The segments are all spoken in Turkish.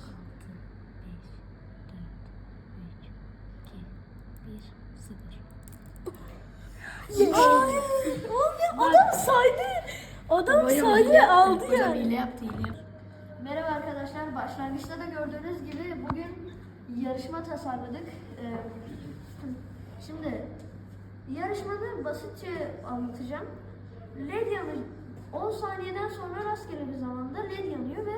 sus. 6, 5, 4, 3, 2, 1, 0. Oğlum adam saydı. Adam saydı aldı ya. Hocam hile yaptı hile. Merhaba arkadaşlar. Başlangıçta da gördüğünüz gibi bugün yarışma tasarladık. Şimdi yarışmada basitçe anlatacağım. LED yanı 10 saniyeden sonra rastgele bir zamanda LED yanıyor ve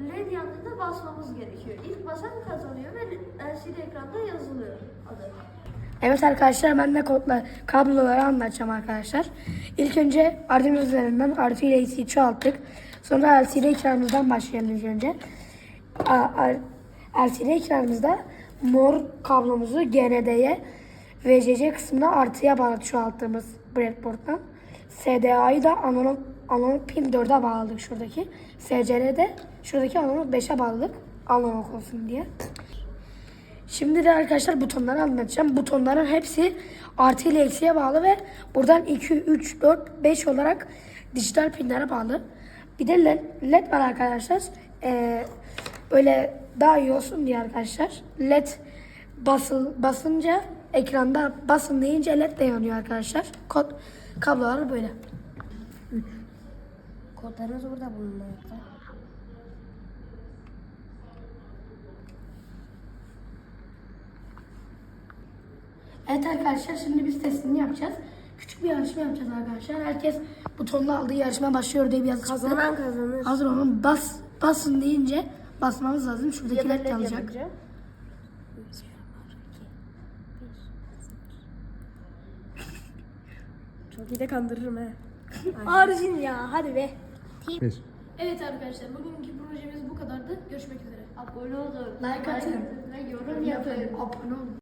LED yandığında basmamız gerekiyor. İlk basan kazanıyor ve LCD ekranda yazılıyor adı. Evet arkadaşlar ben de kodlar, kabloları anlatacağım arkadaşlar. İlk önce Arduino üzerinden artı ile eksiği çoğalttık. Sonra LCD ekranımızdan başlayalım ilk önce. LCD ekranımızda mor kablomuzu GND'ye VCC kısmına artıya bağlı çoğalttığımız breadboard'dan. SDA'yı da analog, analog pin 4'e bağladık şuradaki. SCR'de şuradaki analog 5'e bağladık. Analog olsun diye. Şimdi de arkadaşlar butonları anlatacağım. Butonların hepsi artı ile eksiye bağlı ve buradan 2, 3, 4, 5 olarak dijital pinlere bağlı. Bir de led, led var arkadaşlar. Ee, böyle daha iyi olsun diye arkadaşlar. Led basıl, basınca ekranda basın deyince led de yanıyor arkadaşlar. Kod kabloları böyle. Kodlarınız burada bulunmakta. Evet arkadaşlar şimdi biz testini yapacağız. Küçük bir yarışma yapacağız arkadaşlar. Herkes butonlu aldığı yarışma başlıyor diye bir yazı çıktı. Kazanan kazanır. Hazır olun. Bas, basın deyince basmamız lazım. Şuradaki Ya da led de led alacak. yapacağım. Çok iyi de kandırırım he. Arjin ya hadi be. Bir. Evet arkadaşlar bugünkü projemiz bu kadardı. Görüşmek üzere. Abone olun. Like atın. ve yorum yapın. Abone olun.